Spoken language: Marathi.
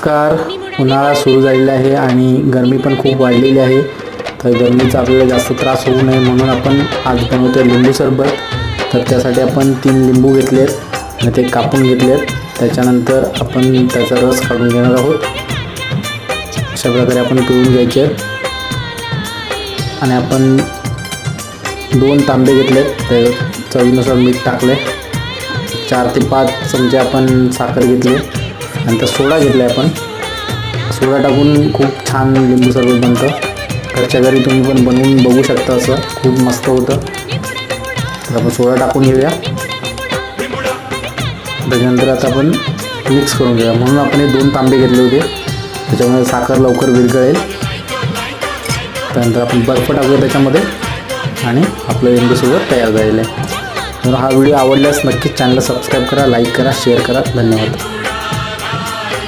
नमस्कार. उन्हाळा सुरू झालेला आहे आणि गरमी पण खूप वाढलेली आहे. तर गरमीचा आपल्याला जास्त त्रास होऊ नये म्हणून आपण आज बनवतो लिंबू सरबत. तर त्यासाठी आपण तीन लिंबू घेतले आहेत आणि ते कापून घेतले आहेत त्याच्यानंतर आपण त्याचा रस काढून घेणार आहोत. अशा प्रकारे आपण पिळून घ्यायचे. आहेत आणि आपण दोन तांबे घेतलेत. ते चवीनुसार मीठ टाकले चार ते पाच चमचे आपण साखर घेतली. नंतर सोडा घेतला आहे आपण. सोडा टाकून खूप छान लिंबू सरबत बनतं. घरच्या घरी तुम्ही पण बनवून बघू शकता असं. खूप मस्त होतं. तर आपण सोडा टाकून घेऊया. त्याच्यानंतर आता आपण मिक्स करून घेऊया. म्हणून आपण हे दोन तांबे घेतले होते. त्याच्यामुळे साखर लवकर विरघळेल. त्यानंतर आपण बर्फ टाकूया त्याच्यामध्ये. आणि आपलं लिंबूसोबत तयार झालेलं आहे. तर हा व्हिडिओ आवडल्यास नक्कीच चॅनलला सबस्क्राईब करा लाईक करा शेअर करा. धन्यवाद.